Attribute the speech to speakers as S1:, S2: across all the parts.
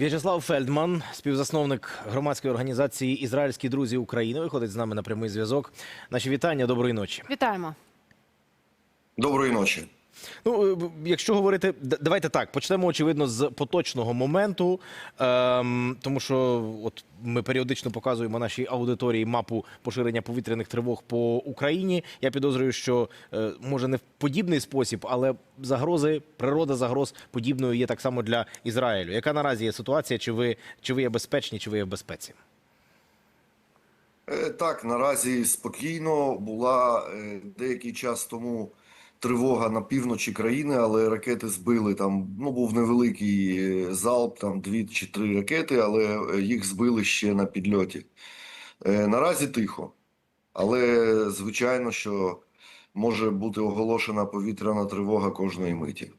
S1: В'ячеслав Фельдман, співзасновник громадської організації Ізраїльські друзі України, виходить з нами на прямий зв'язок. Наші вітання, доброї ночі.
S2: Вітаємо.
S3: Доброї ночі.
S1: Ну, е, якщо говорити, давайте так, почнемо очевидно з поточного моменту, ем, тому що от ми періодично показуємо нашій аудиторії мапу поширення повітряних тривог по Україні. Я підозрюю, що е, може не в подібний спосіб, але загрози, природа загроз подібною є так само для Ізраїлю. Яка наразі є ситуація? Чи ви, чи ви є безпечні, чи ви є в безпеці?
S3: Е, Так, наразі спокійно була е, деякий час тому тривога на півночі країни, але ракети збили там. Ну був невеликий е, залп, там дві чи три ракети, але е, їх збили ще на підльоті. Е, Наразі тихо, але звичайно, що може бути оголошена повітряна тривога кожної миті.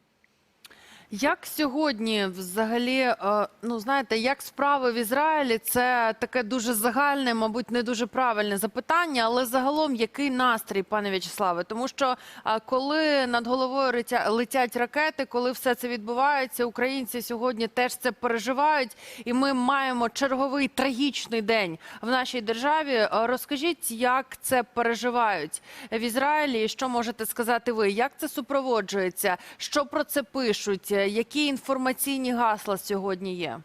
S2: Як сьогодні взагалі, е, ну знаєте, як справи в Ізраїлі? Це таке дуже загальне, мабуть, не дуже правильне запитання, але загалом який настрій, пане В'ячеславе? Тому що е, коли над головою летять ракети, коли все це відбувається, українці сьогодні теж це переживають, і ми маємо черговий трагічний день в нашій державі. Е, Розкажіть, як це переживають в Ізраїлі? і Що можете сказати ви? Як це супроводжується? Що про це пишуть? Які інформаційні гасла сьогодні є?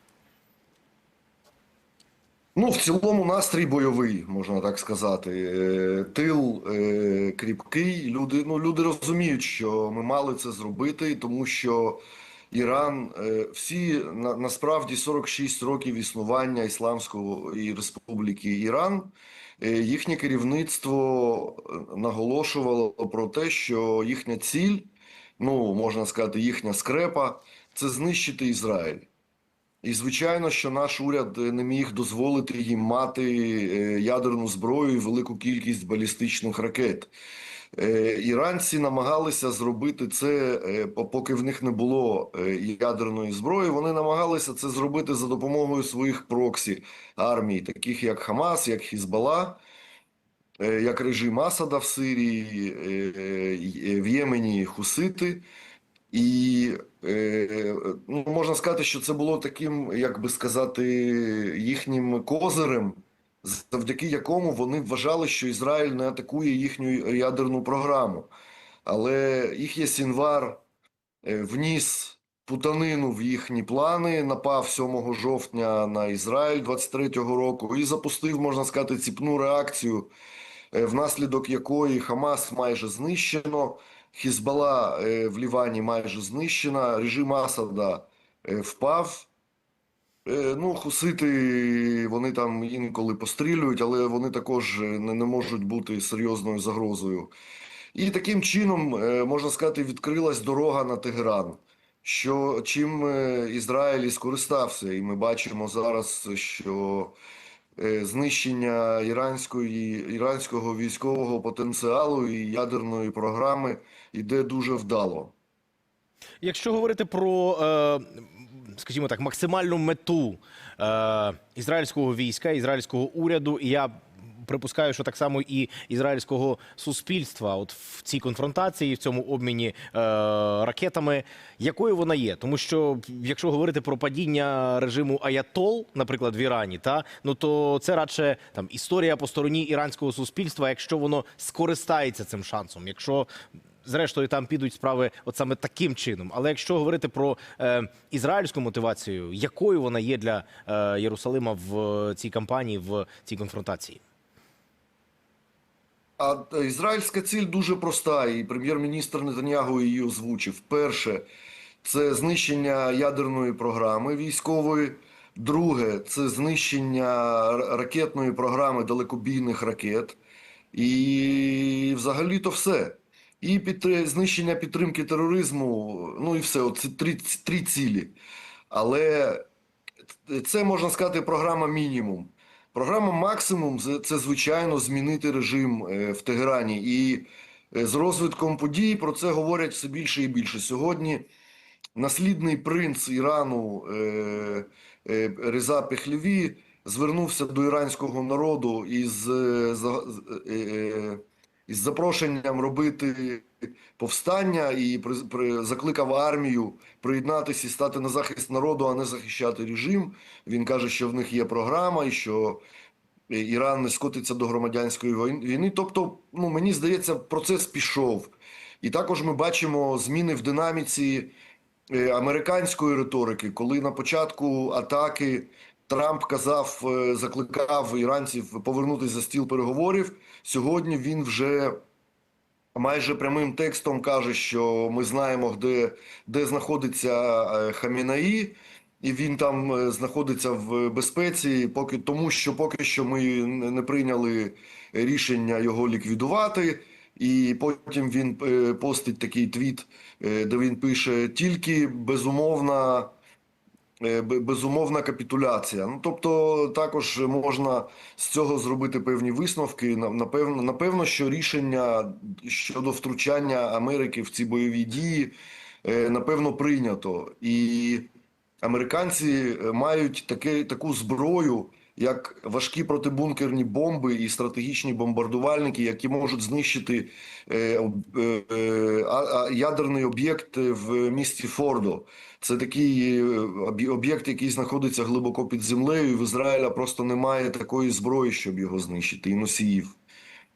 S3: Ну, в цілому настрій бойовий, можна так сказати. Е, Тил е, кріпкий. Люди, ну, люди розуміють, що ми мали це зробити, тому що Іран, е, всі на, насправді 46 років існування Ісламської Республіки Іран, їхнє керівництво наголошувало про те, що їхня ціль, ну можна сказати, їхня скрепа це знищити Ізраїль. І звичайно, що наш уряд е, не міг дозволити їм мати е, ядерну зброю і велику кількість балістичних ракет. Е, Іранці намагалися зробити це, поки в них не було ядерної зброї. Вони намагалися це зробити за допомогою своїх проксі армій, таких як Хамас, як Хізбалла, е, як режим Асада в Сирії, е, е, в Ємені Хусити. І е, ну, можна сказати, що це було таким, як би сказати, їхнім козирем, завдяки якому вони вважали, що Ізраїль не атакує їхню ядерну програму. Але їхній Сінвар е, вніс путанину в їхні плани, напав 7 жовтня на Ізраїль 23-го року і запустив, можна сказати, ціпну реакцію, е, внаслідок якої Хамас майже знищено. Хізбала е, в Лівані майже знищена, режим Асада е, впав. Е, Ну, хусити вони там інколи пострілюють, але вони також е, не, не можуть бути серйозною загрозою. І таким чином, е, можна сказати, відкрилась дорога на Тегеран, що чим е, Ізраїль і скористався. І ми бачимо зараз, що е, знищення іранської, іранського військового потенціалу і ядерної програми йде дуже вдало.
S1: Якщо говорити про, е, скажімо так, максимальну мету е, ізраїльського війська, ізраїльського уряду, я припускаю, що так само і ізраїльського суспільства, от в цій конфронтації, в цьому обміні е, ракетами, якою вона є? Тому що якщо говорити про падіння режиму Аятол, наприклад, в Ірані, та ну то це радше там історія по стороні іранського суспільства, якщо воно скористається цим шансом, якщо Зрештою, там підуть справи от саме таким чином. Але якщо говорити про е, ізраїльську мотивацію, якою вона є для е, Єрусалима в цій кампанії, в цій конфронтації?
S3: А е, ізраїльська ціль дуже проста, і прем'єр-міністр Нетаньягу її озвучив. Перше, це знищення ядерної програми військової. Друге, це знищення ракетної програми далекобійних ракет. І взагалі-то все. І підтри- знищення підтримки тероризму, ну і все. Оце три, три цілі. Але це можна сказати програма мінімум. Програма максимум це, звичайно змінити режим е, в Тегерані. І е, з розвитком подій про це говорять все більше і більше. Сьогодні наслідний принц Ірану е, Реза Пехліві звернувся до іранського народу із із запрошенням робити повстання і при, при, закликав армію приєднатися і стати на захист народу, а не захищати режим. Він каже, що в них є програма і що Іран не скотиться до громадянської війни. Тобто, ну мені здається, процес пішов. І також ми бачимо зміни в динаміці е, американської риторики, коли на початку атаки Трамп казав, е, закликав іранців повернутися за стіл переговорів. Сьогодні він вже майже прямим текстом каже, що ми знаємо, де, де знаходиться е, Хамінаї, і він там е, знаходиться в безпеці, поки тому, що поки що ми не прийняли рішення його ліквідувати. І потім він е, постить такий твіт, де він пише тільки безумовна. Е, бе- Безумовна капітуляція. Ну тобто, також можна з цього зробити певні висновки. На- Напевно, напевно, що рішення щодо втручання Америки в ці бойові дії е, напевно прийнято, і американці е, мають таке таку зброю, як важкі протибункерні бомби і стратегічні бомбардувальники, які можуть знищити е, е, е, ядерний об'єкт в місті Фордо. Це такий е, об'єкт, який знаходиться глибоко під землею, і в Ізраїля просто немає такої зброї, щоб його знищити, і носіїв.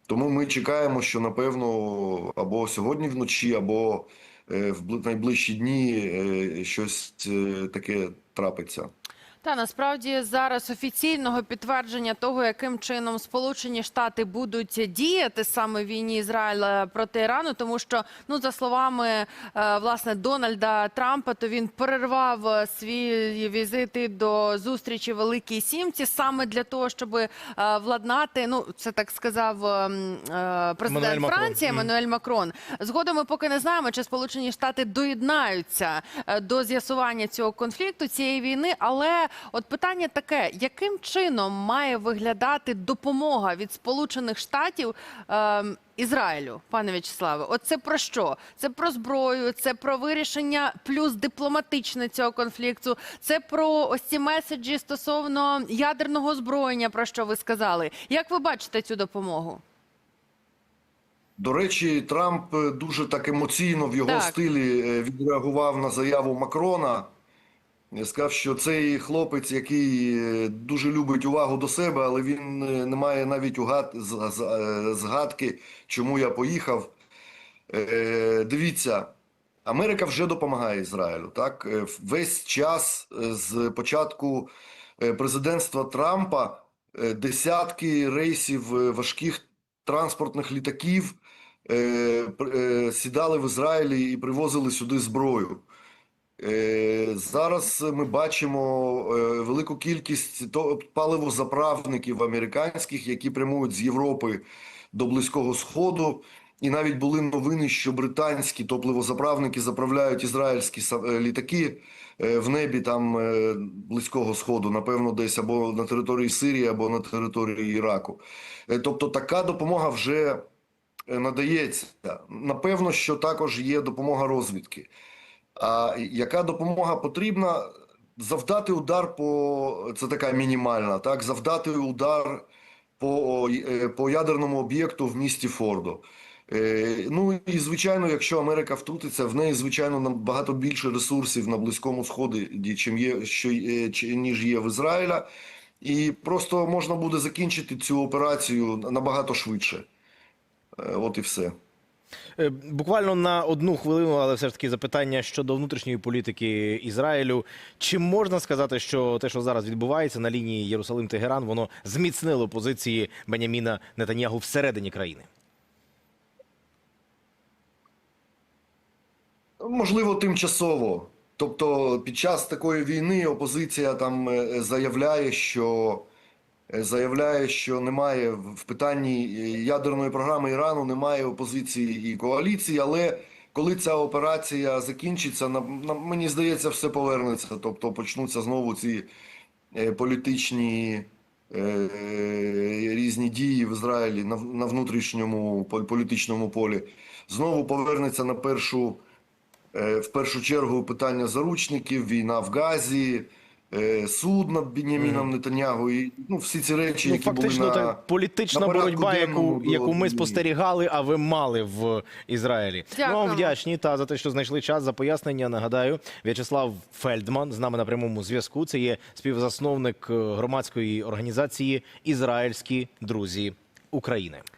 S3: Тому ми чекаємо, що напевно або сьогодні вночі, або е, в найближчі дні е, щось таке трапиться.
S2: Та насправді зараз офіційного підтвердження того, яким чином Сполучені Штати будуть діяти саме в війні Ізраїля проти Ірану, тому що ну за словами е, власне Дональда Трампа, то він перервав е, свій візити до зустрічі Великій Сімці саме для того, щоб е, владнати. Ну це так сказав е, м, е, президент
S1: Макрон.
S2: Франції. Еммануель Макрон. Згодом ми поки не знаємо, чи Сполучені Штати доєднаються до з'ясування цього конфлікту, цієї війни. Але от питання таке: яким чином має виглядати допомога від Сполучених Штатів е, Ізраїлю, пане В'ячеславе? От це про що? Це про зброю, це про вирішення плюс дипломатичне цього конфлікту. Це про ось ці меседжі стосовно ядерного озброєння, про що ви сказали. Як ви бачите цю допомогу?
S3: До речі, Трамп дуже так емоційно в його
S2: Так.
S3: стилі е, відреагував на заяву Макрона. Я Сказав, що цей хлопець, який е, дуже любить увагу до себе, але він е, не має навіть угад, е, згадки, чому я поїхав. Дивіться, Америка вже допомагає Ізраїлю. Так, весь час з початку президентства Трампа десятки рейсів важких транспортних літаків сідали в Ізраїлі і привозили сюди зброю. Е, Зараз ми бачимо е, велику кількість паливозаправників американських, які прямують з Європи до Близького Сходу. І навіть були новини, що британські топливозаправники заправляють ізраїльські е, літаки в небі там Близького Сходу, напевно, десь або на території Сирії, або на території Іраку. Тобто така допомога вже надається. Напевно, що також є допомога розвідки. А яка допомога потрібна? Завдати удар по це така мінімальна, так завдати удар по, е, по ядерному об'єкту в місті Фордо. Е, Ну і звичайно, якщо Америка втрутиться, в неї звичайно набагато більше ресурсів на близькому сході, чим є що є- чи- ніж є в Ізраїля, і просто можна буде закінчити цю операцію набагато швидше. Е, От і все.
S1: Е, Буквально на одну хвилину, але все ж таки запитання щодо внутрішньої політики Ізраїлю. Чи можна сказати, що те, що зараз відбувається на лінії Єрусалим-Тегеран, воно зміцнило позиції Беняміна Нетаньягу всередині країни?
S3: Можливо, тимчасово. Тобто, під час такої війни опозиція там е, заявляє, що заявляє, що немає в питанні ядерної програми Ірану, немає опозиції і коаліції. Але коли ця операція закінчиться, на, на мені здається, все повернеться. Тобто почнуться знову ці е, політичні е, е, різні дії в Ізраїлі на, на внутрішньому пол- політичному полі. Знову повернеться на першу. Е, В першу чергу питання заручників, війна в Газі, суд над Беняміном Нетанягу, і ну, всі ці речі,
S1: Ну,
S3: які
S1: фактично,
S3: були на,
S1: політична
S3: на
S1: боротьба, яку, яку ми спостерігали, а ви мали в Ізраїлі. Ми вам вдячні та за те, що знайшли час за пояснення. Нагадаю, В'ячеслав Фельдман з нами на прямому зв'язку. Це є співзасновник е, громадської організації Ізраїльські друзі України.